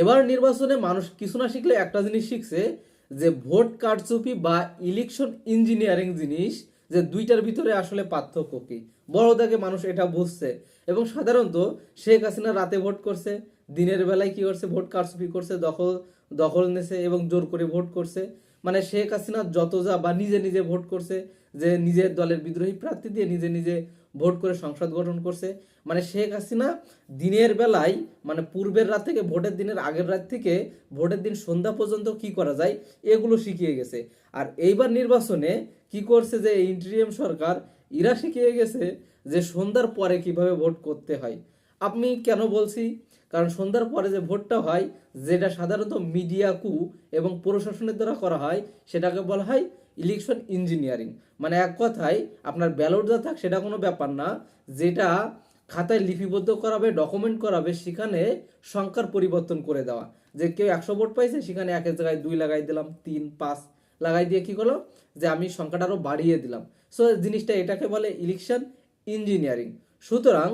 এবার নির্বাচনে মানুষ কিছু না শিখলে একটা জিনিস শিখছে যে ভোট কারচুপি বা ইলেকশন ইঞ্জিনিয়ারিং জিনিস যে দুইটার ভিতরে আসলে পার্থক্য কি? বড় দাগে মানুষ এটা বুঝছে এবং সাধারণত শেখ হাসিনা রাতে ভোট করছে, দিনের বেলায় কি করছে? ভোট কারচুপি করছে, দখল দখল নেছে এবং জোর করে ভোট করছে। মানে শেখ হাসিনা যত যা বা নিজে নিজে ভোট করছে যে নিজের দলের বিদ্রোহী প্রার্থী দিয়ে নিজে নিজে ভোট করে সংসদ গঠন করছে। মানে শেখ হাসিনা দিনের বেলায় মানে পূর্বের রাত থেকে ভোটের দিনের আগের রাত থেকে ভোটের দিন সন্ধ্যা পর্যন্ত কি করা যায়, এগুলো শিখিয়ে গেছে। আর এইবার নির্বাচনে কি করছে যে ইন্টিরিয়াম সরকার ইরা শিখিয়ে গেছে যে, সন্ধ্যার পরে কীভাবে ভোট করতে হয়। আমি কেন বলছি? কারণ সন্ধ্যার পরে যে ভোটটা হয়, যেটা সাধারণত মিডিয়া কু এবং প্রশাসনের দ্বারা করা হয়, সেটাকে বলা হয় ইলেকশন ইঞ্জিনিয়ারিং মানে এক কথায়, আপনার ব্যালট যা থাক, সেটা কোনো ব্যাপার না। যেটা খাতায় লিপিবদ্ধ করাবে ডকুমেন্ট করাবে, সেখানে সংখ্যার পরিবর্তন করে দেওয়া। যে কেউ একশো ভোট পাইছে, সেখানে একের জায়গায় দুই লাগাই দিলাম, তিন, পাঁচ লাগাই দিয়ে কি করল যে আমি সংখ্যাটা আরও বাড়িয়ে দিলাম। সো জিনিসটা এটাকে বলে ইলেকশন ইঞ্জিনিয়ারিং সুতরাং,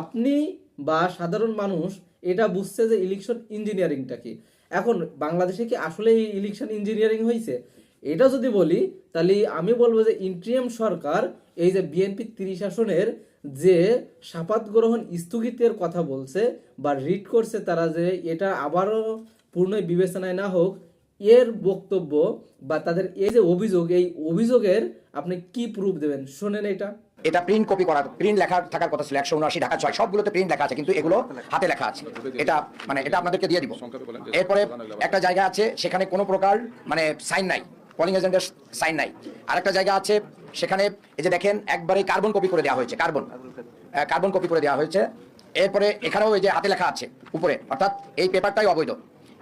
আপনি বা সাধারণ মানুষ এটা বুঝছে যে ইলেকশন ইঞ্জিনিয়ারিংটা কি এখন বাংলাদেশে কি আসলে এই ইলেকশন ইঞ্জিনিয়ারিং হয়েছে এটা যদি বলি, তাহলে আমি বলব যে ইন্ট্রিয়াম সরকার, এই যে বিএনপি তিরিশ আসনের যে সাপাত গ্রহণ স্থগিতের কথা বলছে বা রিট করছে তারা যে এটা আবারও পূর্ণ বিবেচনায় না হোক, এর বক্তব্য বা তাদের এই যে অভিযোগ, এই অভিযোগের আপনি কি প্রুফ দেবেন? শোনেন এটা। এটা প্রিন্ট কপি করা প্রিন্ট লেখা থাকার কথা ছিল একশো উনআশি ঢাকা ছয় সবগুলোতে প্রিন্ট লেখা আছে কিন্তু এগুলো হাতে লেখা আছে। এটা মানে এটা আপনাদেরকে দিয়ে দিব। এরপরে একটা জায়গা আছে সেখানে কোনো প্রকার মানে সাইন নাই পলিং এজেন্টের সাইন নাই। আরেকটা জায়গা আছে সেখানে এই যে দেখেন একবারে কার্বন কপি করে দেওয়া হয়েছে কার্বন কার্বন কপি করে দেওয়া হয়েছে। এরপরে এখানেও এই যে হাতে লেখা আছে উপরে অর্থাৎ এই পেপারটাই অবৈধ।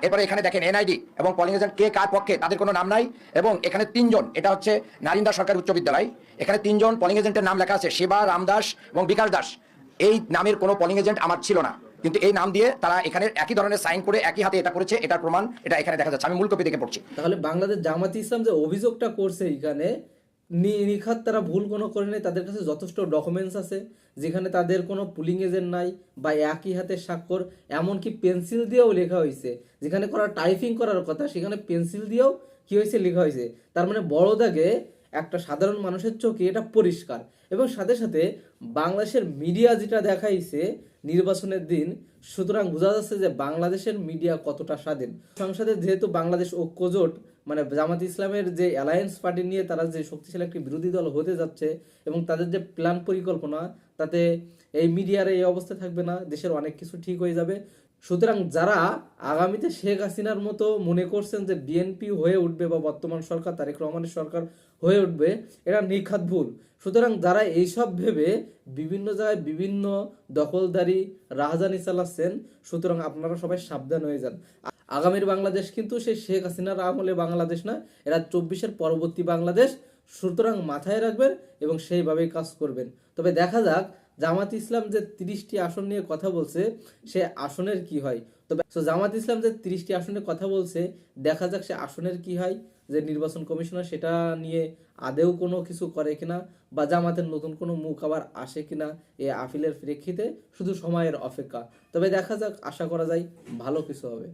এরপরে এখানে দেখেন এনআইডি এবং পলিং এজেন্ট কে কার পক্ষে, তাদের কোনো নাম নাই এবং এখানে তিনজন, এটা হচ্ছে নারিন্দা সরকারি উচ্চ বিদ্যালয়, এখানে তিনজন পলিং এজেন্টের নাম লেখা আছে, শিবা রামদাস এবং বিকাশ দাস। এই নামের কোনো পলিং এজেন্ট আমার ছিল না, কিন্তু এই নাম দিয়ে তারা এখানে একই ধরনের সাইন করে একই হাতে এটা করেছে, এটার প্রমাণ এটা এখানে দেখা যাচ্ছে, আমি মূল কপি থেকে পড়ছি। তাহলে বাংলাদেশ জামাত ইসলাম যে অভিযোগটা করছে এখানে নিখাত তারা ভুল কোনো করে নেই, তাদের কাছে যথেষ্ট ডকুমেন্টস আছে, যেখানে তাদের কোনো পুলিং এজেন্ট নাই বা একই হাতে স্বাক্ষর, এমনকি পেন্সিল দিয়েও লেখা হয়েছে যেখানে করা টাইপিং করার কথা, সেখানে পেন্সিল দিয়েও কি হয়েছে লেখা হয়েছে তার মানে বড় দাগে একটা সাধারণ মানুষের চোখে এটা পরিষ্কার। এবং সাথে সাথে বাংলাদেশের মিডিয়া যেটা দেখাইছে নির্বাচনের দিন, সুতরাং বোঝা যাচ্ছে যে বাংলাদেশের মিডিয়া কতটা স্বাধীন। সংসদে যেহেতু বাংলাদেশ ঐক্যজোট মানে জামাত ইসলামের যে অ্যালায়েন্স পার্টি নিয়ে তারা যে শক্তিশালী একটি বিরোধী দল হতে যাচ্ছে এবং তাদের যে প্ল্যান পরিকল্পনা, তাতে এই মিডিয়ার এই অবস্থা থাকবে না, দেশের অনেক কিছু ঠিক হয়ে যাবে। সুতরাং যারা আগামীতে শেখ হাসিনার মতো মনে করছেন যে বিএনপি হয়ে উঠবে বা বর্তমান সরকার, তারেক রহমানের সরকার হয়ে উঠবে এটা নিখাত ভুল। সুতরাং যারা এইসব ভেবে বিভিন্ন জায়গায় বিভিন্ন দখলদারি, রাজধানী চালাচ্ছেন, সুতরাং আপনারা সবাই সাবধান হয়ে যান। আগামীর বাংলাদেশ কিন্তু সেই শেখ হাসিনার আমলে বাংলাদেশ না এরা চব্বিশের পরবর্তী বাংলাদেশ। সুতরাং মাথায় রাখবেন এবং সেইভাবেই কাজ করবেন। তবে দেখা যাক, জামাত ইসলাম যে তিরিশটি আসন নিয়ে কথা বলছে, সে আসনের কি হয়? তবে জামাত ইসলাম যে তিরিশটি আসনের কথা বলছে, দেখা যাক সে আসনের কি হয়, যে নির্বাচন কমিশনার সেটা নিয়ে আদেও কোনো কিছু করে কিনা, বা জামাতের নতুন কোনো মুখ আবার আসে কিনা এ আপিলের প্রেক্ষিতে, শুধু সময়ের অপেক্ষা। তবে দেখা যাক, আশা করা যায় ভালো কিছু হবে।